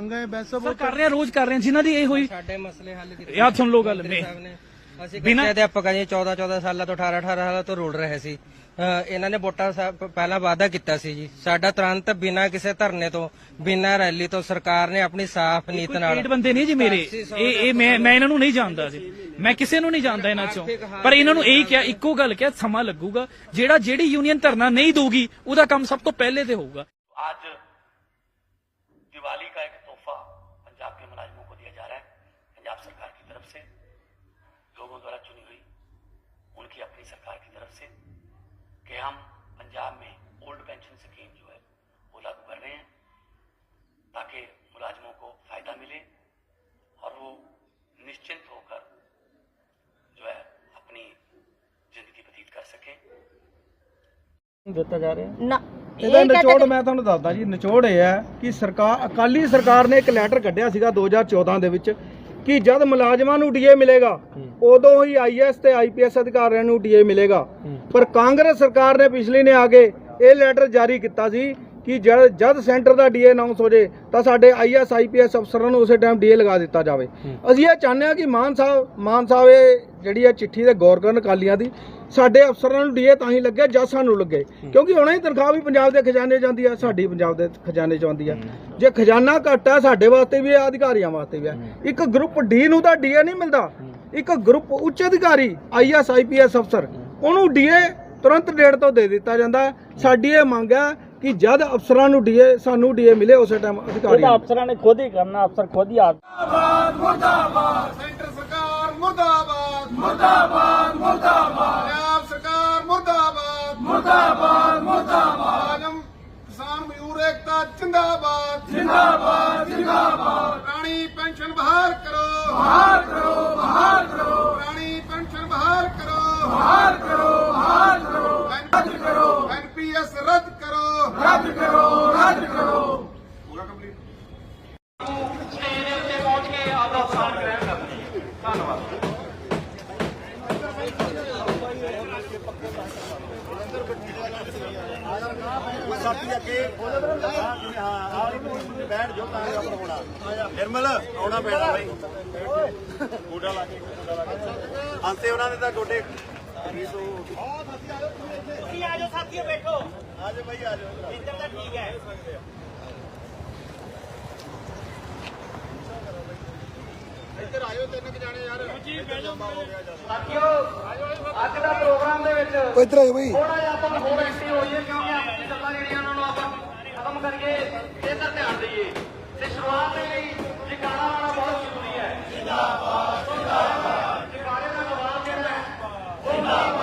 ਮੰਗੇ ਬੈਸੋ ਸਰ ਕਰ ਰਹੇ ਆ ਰੋਜ਼ ਕਰ ਰਹੇ ਆ। ਜਿਨ੍ਹਾਂ ਦੀ ਇਹ ਹੋਈ ਸਾਡੇ ਮਸਲੇ ਹੱਲ ਕੀਤੇ। ਯਾਰ ਸੁਣ ਲਓ ਗੱਲ ਮੰਤਰੀ ਮੇ ਸਾਹਿਬ ਨੇ ਅਸੀਂ ਬਿਨਾਂ- ਕੱਚੇ ਅਧਿਆਪਕ ਆ ਜੀ 14 14 ਸਾਲਾਂ ਤੋਂ 18 18 ਸਾਲਾਂ ਤੋਂ ਰੁਲ ਰਹੇ ਸੀ। ਇਹਨਾਂ ਨੇ ਵੋਟਾਂ ਪਹਿਲਾਂ ਵਾਅਦਾ ਕੀਤਾ ਸੀ ਜੀ। ਸਾਡਾ ਤੁਰੰਤ ਬਿਨਾਂ ਕਿਸੇ ਧਰਨੇ ਤੋਂ ਬਿਨਾਂ ਰੈਲੀ ਤੋਂ ਸਰਕਾਰ ਨੇ ਆਪਣੀ ਸਾਫ਼ ਨੀਤ ਨਾਲ ਪੇਡ ਬੰਦੇ ਨਹੀਂ ਜੀ ਮੇਰੇ। ਇਹ ਇਹ ਮੈਂ ਮੈਂ ਇਹਨਾਂ ਨੂੰ ਨਹੀਂ ਜਾਣਦਾ ਜੀ। ਮੈਂ ਕਿਸੇ ਨੂੰ ਨਹੀਂ ਜਾਣਦਾ ਇਹਨਾਂ ਚੋਂ। ਪਰ ਇਹਨਾਂ ਨੂੰ ਇਹੀ ਕਿਹਾ ਇੱਕੋ ਗੱਲ ਕਿਹਾ ਸਮਾਂ ਲੱਗੂਗਾ। ਜਿਹੜਾ ਜਿਹੜੀ ਯੂਨੀਅਨ ਧਰਨਾ ਨਹੀਂ ਦਊਗੀ ਉਹਦਾ ਕੰਮ ਸਭ ਤੋਂ ਪਹਿਲੇ ਤੇ ਹੋਊਗਾ। ਦਿੱਤਾ ਜਾ ਰਿਹਾ? ਨਾ ਇਹਦਾ ਇਹ ਨਿਚੋੜ ਕਹਿੰਦੇ ਮੈਂ ਤੁਹਾਨੂੰ ਦੱਸਦਾ ਜੀ ਨਿਚੋੜ ਇਹ ਹੈ ਕਿ ਸਰਕਾਰ ਅਕਾਲੀ ਸਰਕਾਰ ਨੇ ਇੱਕ ਲੈਟਰ ਕੱਢਿਆ ਸੀਗਾ 2014 ਦੇ ਵਿੱਚ ਕਿ ਜਦ ਮੁਲਾਜ਼ਮਾਂ ਨੂੰ ਡੀਏ ਮਿਲੇਗਾ ਉਦੋਂ ਹੀ ਆਈਐਸ ਤੇ ਆਈਪੀਐਸ ਅਧਿਕਾਰੀਆਂ ਨੂੰ ਡੀਏ ਮਿਲੇਗਾ। ਪਰ ਕਾਂਗਰਸ ਸਰਕਾਰ ਨੇ ਪਿਛਲੀ ਨੇ ਆ ਕੇ ਇਹ ਲੈਟਰ ਜਾਰੀ ਕੀਤਾ ਸੀ ਕਿ ਜਦ ਜਦ ਸੈਂਟਰ ਦਾ ਡੀਏ ਅਨਾਉਂਸ ਹੋ ਜੇ ਤਾਂ ਸਾਡੇ ਆਈਐਸ ਆਈਪੀਐਸ ਅਫਸਰਾਂ ਨੂੰ ਉਸੇ ਟਾਈਮ ਡੀਏ ਲਗਾ ਦਿੱਤਾ ਜਾਵੇ। ਅਸੀਂ ਇਹ ਚਾਹੁੰਦੇ ਹਾਂ ਕਿ ਮਾਨ ਸਾਹਿਬ ਮਾਨ ਸਾਹਿਬ ਇਹ ਜਿਹੜੀ ਹੈ ਚਿੱਠੀ ਤੇ ਗੌਰ ਕਰਨ ਅਕਾਲੀਆਂ ਦੀ ਸਾਡੇ ਅਫਸਰਾਂ ਨੂੰ ਡੀਏ ਤਾਂ ਹੀ ਲੱਗੇ ਜਦ ਸਾਨੂੰ ਲੱਗੇ। ਕਿਉਂਕਿ ਉਹਨਾਂ ਦੀ ਤਨਖਾਹ ਵੀ ਪੰਜਾਬ ਦੇ ਖਜ਼ਾਨੇ ਜਾਂਦੀ ਆ ਸਾਡੀ ਪੰਜਾਬ ਦੇ ਖਜ਼ਾਨੇ 'ਚ ਆਉਂਦੀ ਆ ਜੇ ਖਜ਼ਾਨਾ ਘੱਟ ਆ ਸਾਡੇ ਵਾਸਤੇ ਵੀ ਆ ਅਧਿਕਾਰੀਆਂ ਵਾਸਤੇ ਵੀ ਆ। ਇੱਕ ਗਰੁੱਪ ਡੀ ਨੂੰ ਤਾਂ ਡੀਏ ਨਹੀਂ ਮਿਲਦਾ। ਇੱਕ ਗਰੁੱਪ ਉੱਚ ਅਧਿਕਾਰੀ ਆਈਐਸ ਆਈਪੀਐਸ ਅਫਸਰ ਉਹਨੂੰ ਡੀਏ ਤੁਰੰਤ ਡੇਟ ਤੋਂ ਦੇ ਦਿੱਤਾ ਜਾਂਦਾ। ਸਾਡੀ ਇਹ ਮੰਗ ਹੈ ਕਿ ਜਦ ਅਫਸਰਾਂ ਨੂੰ ਡੀਏ ਸਾਨੂੰ ਡੀਏ ਮਿਲੇ ਉਸੇ ਟਾਈਮ ਅਧਿਕਾਰੀ ਨੂੰ। ਅਫਸਰਾਂ ਨੇ ਖੁਦ ਹੀ ਕਰਨਾ ਅਫਸਰ ਖੁਦ ਹੀ ਆਪ ਸੈਂਟਰ ਸਰਕਾਰ ਮੁਰਦਾਬਾਦ। ਮੁਰਦਾਬਾਦ ਮੁਰਦਾਬਾਦ। ਪੰਜਾਬ ਸਰਕਾਰ ਮੁਰਦਾਬਾਦ। ਮੁਰਦਾਬਾਦ ਕਿਸਾਨ ਮਜ਼ਦੂਰ ਏਕਤਾ ਜਿੰਦਾਬਾਦ। ਜਿੰਦਾਬਾਦ ਜਿੰਦਾਬਾਦ। ਰਾਣੀ ਪੈਨਸ਼ਨ ਬਹਾਲ ਕਰੋ। ਬਹਾਲ ਕਰੋ ਸਾਥੀ ਅੱਗੇ ਹਾਂ ਆ ਬੈਠ ਜੋ ਤਾਂ ਆਪਣਾ ਹੋਣਾ। ਨਿਰਮਲ ਆਉਣਾ ਪੈਣਾ ਬਾਈ। ਗੋਡਾ ਲਾ ਕੇ ਗੋਡਾ ਲਾ ਕੇ। ਅੰਤੇ ਉਹਨਾਂ ਨੇ ਤਾਂ ਗੋਡੇ। ਤੁਸੀਂ ਆ ਜਾਓ ਸਾਥੀਓ ਬੈਠੋ। ਆ ਜਾਓ ਬਾਈ ਆ ਜਾਓ। ਇੱਧਰ ਤਾਂ ਠੀਕ ਹੈ। ਇੱਧਰ ਆਇਓ ਤਿੰਨ ਕੁ ਜਾਣੇ ਯਾਰ। ਜੀ ਬਹਿ ਜਾਓ। ਇੱਧਰ ਆਇਓ ਬਈ। ਥੋੜਾ ਜਿਹਾ ਆਪਾਂ ਹੋਰ ਐਕਟਿਵ ਹੋਈਏ ਕਿਉਂਕਿ ਆਪਣੀ ਗੱਲਾਂ ਜਿਹੜੀਆਂ ਉਹਨਾਂ ਨੂੰ ਆਪਾਂ ਖਤਮ ਕਰਕੇ ਇਧਰ ਧਿਆਨ ਦਈਏ ਤੇ ਸ਼ੁਰੂਆਤ ਦੇ ਲਈ ਜਗਾਣਾ ਆਉਣਾ ਬਹੁਤ ਜ਼ਰੂਰੀ ਹੈ ਜਿੰਦਾਬਾਦ ਜਿੰਦਾਬਾਦ ਜਗਾਣੇ ਦਾ ਜਵਾਬ ਜਿਹੜਾ ਹੈ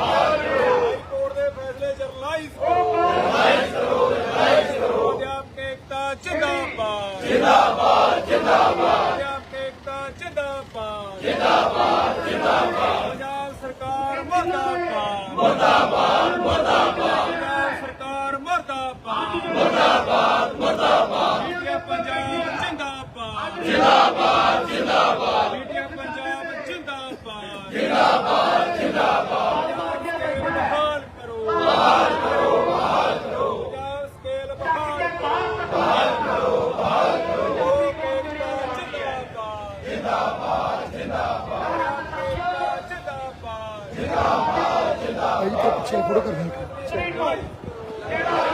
ਕੋਰਟ ਦੇ ਫੈਸਲੇ ਚ ਰਿਲਾਈਜ਼ ਕਰੋ ਰਿਲਾਈਜ਼ ਕਰੋ ਰਿਲਾਈਜ਼ ਕਰੋ ਪੰਜਾਬ ਏਕਤਾ ਜਿੰਦਾਬਾਦ ਜਿੰਦਾਬਾਦ ਜਿੰਦਾਬਾਦ ਪੰਜਾਬ ਏਕਤਾ ਜਿੰਦਾਬਾਦ। ਜਿੰਦਾਬਾਦ ਜਿੰਦਾਬਾਦ। ਪੰਜਾਬ ਸਰਕਾਰ ਮਰਦਾਬਾਦ। ਮਰਦਾਬਾਦ ਮਰਦਾਬਾਦ। ਪੰਜਾਬ ਸਰਕਾਰ ਮਰਦਾਬਾਦ। ਮਰਦਾਬਾਦ ਮਰਦਾਬਾਦ। ਮੀਡੀਆ ਪੰਜਾਬ ਜਿੰਦਾਬਾਦ। ਜਿੰਦਾਬਾਦ ਜਿੰਦਾਬਾਦ। ਮੀਡੀਆ ਪੰਜਾਬ ਜਿੰਦਾਬਾਦ ਜਿੰਦਾਬਾਦ ਜਿੰਦਾਬਾਦ ਬਹਾਲ ਕਰੋ ਬਹਾਲ ਕਰੋ ਬਹਾਲ ਕਰੋ ਪੰਜਾਬ ਸਕੇਲ ਬਹਾਲ ਕਰੋ ਬਹਾਲ ਕਰੋ ਬਹਾਲ ਕਰੋ ਜਿੰਦਾਬਾਦ ਜਿੰਦਾਬਾਦ ਜਿੰਦਾਬਾਦ ਜਿੰਦਾਬਾਦ ਜਿੰਦਾਬਾਦ ਭਾਈ ਤੋਂ ਪਿੱਛੇ ਫੋਟੋ ਕਰਨੀ। ਇਸ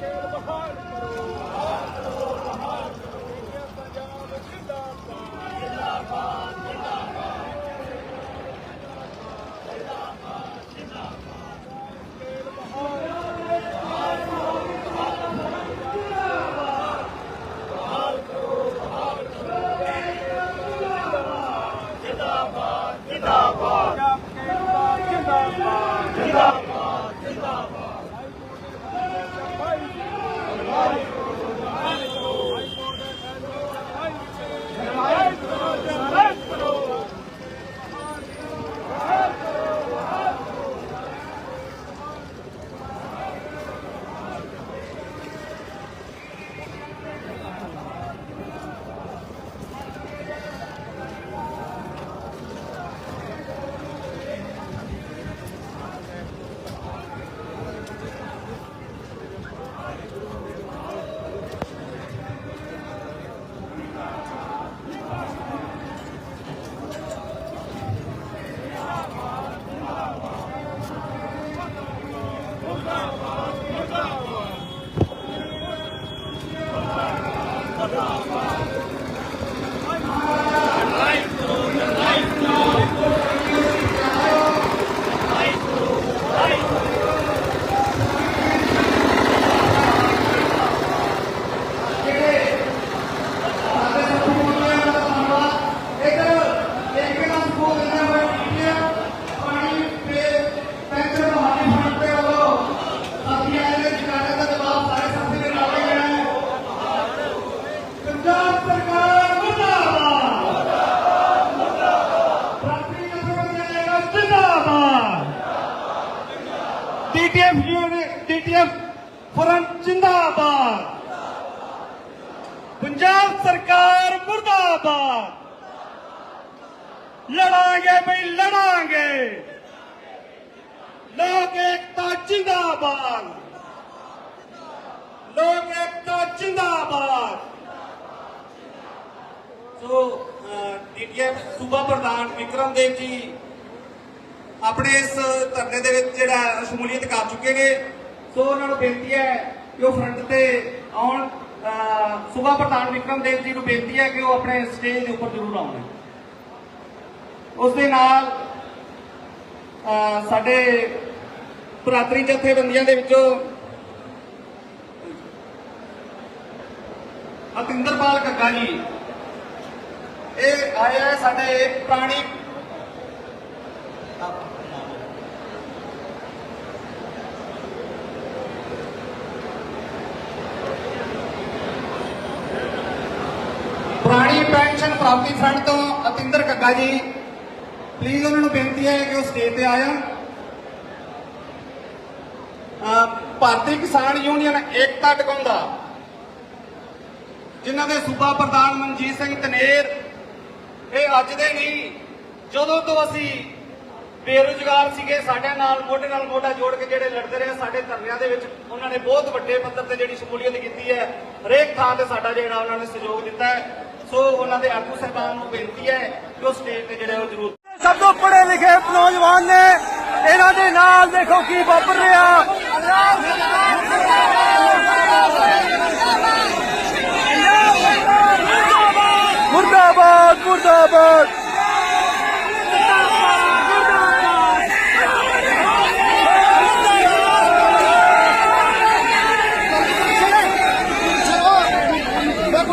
ख़ ਡੀਟੀਐਫ ਡੀਟੀਐਫ ਫਰੰਟ ਜਿੰਦਾਬਾਦ ਪੰਜਾਬ ਸਰਕਾਰ ਮੁਰਦਾਬਾਦ ਲੜਾਂਗੇ ਬਈ ਲੜਾਂਗੇ ਲੋਕ ਏਕਤਾ ਜਿੰਦਾਬਾਦ ਲੋਕ ਏਕਤਾ ਜਿੰਦਾਬਾਦ ਸੋ ਡੀਟੀਐਫ ਸੂਬਾ ਪ੍ਰਧਾਨ ਵਿਕਰਮ ਦੇਵ ਜੀ ਆਪਣੇ ਇਸ ਧਰਨੇ ਦੇ ਵਿੱਚ ਜਿਹੜਾ ਸ਼ਮੂਲੀਅਤ ਕਰ ਚੁੱਕੇ ਨੇ। ਸੋ ਉਹਨਾਂ ਨੂੰ ਬੇਨਤੀ ਹੈ ਕਿ ਉਹ ਫਰੰਟ ਤੇ ਆਉਣ। ਅਹ ਪ੍ਰਧਾਨ ਵਿਕਰਮ ਦੇਵ ਜੀ ਨੂੰ ਬੇਨਤੀ ਹੈ ਕਿ ਉਹ ਆਪਣੇ ਸਟੇਜ ਦੇ ਉੱਪਰ ਜ਼ਰੂਰ ਆਉਣ। ਉਸ ਦੇ ਨਾਲ ਸਾਡੇ ਭਰਾਤਰੀ ਜਥੇਬੰਦੀਆਂ ਦੇ ਵਿੱਚੋਂ ਅਤਿੰਦਰਪਾਲ ਕੱਕਾ ਜੀ। ਇਹ ਆਏ ਹੈ ਸਾਡੇ ਪੁਰਾਣੀ ਪੁਰਾਣੀ ਪੈਨਸ਼ਨ ਪ੍ਰਾਪਤੀ ਫੰਡ ਤੋਂ ਅਤਿੰਦਰ ਕੱਗਾ ਜੀ ਪਲੀਜ਼ ਉਹਨਾਂ ਨੂੰ ਬੇਨਤੀ ਹੈ ਕਿ ਉਹ ਸਟੇਜ ਤੇ ਆਇਆ। ਭਾਰਤੀ ਕਿਸਾਨ ਯੂਨੀਅਨ ਏਕਤਾ ਟਿਕਾਉਂਦਾ। ਜਿਨ੍ਹਾਂ ਦੇ ਸੂਬਾ ਪ੍ਰਧਾਨ ਮਨਜੀਤ ਸਿੰਘ ਤਨੇਰ, ਇਹ ਅੱਜ ਦੇ ਨਹੀਂ, ਜਦੋਂ ਤੋਂ ਅਸੀਂ ਬੇਰੁਜ਼ਗਾਰ ਸੀਗੇ, ਸਾਡੇ ਨਾਲ, ਮੋਢੇ ਨਾਲ ਮੋਢਾ ਜੋੜ ਕੇ ਜਿਹੜੇ ਲੜਦੇ ਰਹੇ ਸਾਡੇ ਧਰਨਿਆਂ ਦੇ ਵਿੱਚ ਉਹਨਾਂ ਨੇ ਬਹੁਤ ਵੱਡੇ ਪੱਧਰ ਤੇ ਜਿਹੜੀ ਸ਼ਮੂਲੀਅਤ ਕੀਤੀ ਹੈ, ਹਰੇਕ ਥਾਂ ਤੇ ਸਾਡਾ ਜਿਹੜਾ ਉਹਨਾਂ ਨੇ ਸਹਿਯੋਗ ਦਿੱਤਾ ਹੈ। ਸੋ ਉਹਨਾਂ ਦੇ ਆਗੂ ਸਾਹਿਬਾਨ ਨੂੰ ਬੇਨਤੀ ਹੈ ਕਿ ਉਹ ਸਟੇਜ ਤੇ ਜਿਹੜੇ ਉਹ ਜ਼ਰੂਰ ਸਭ ਤੋਂ ਪੜ੍ਹੇ ਲਿਖੇ ਨੌਜਵਾਨ ਨੇ, ਇਹਨਾਂ ਦੇ ਨਾਲ ਦੇਖੋ ਕੀ ਵਾਪਰ ਰਿਹਾ।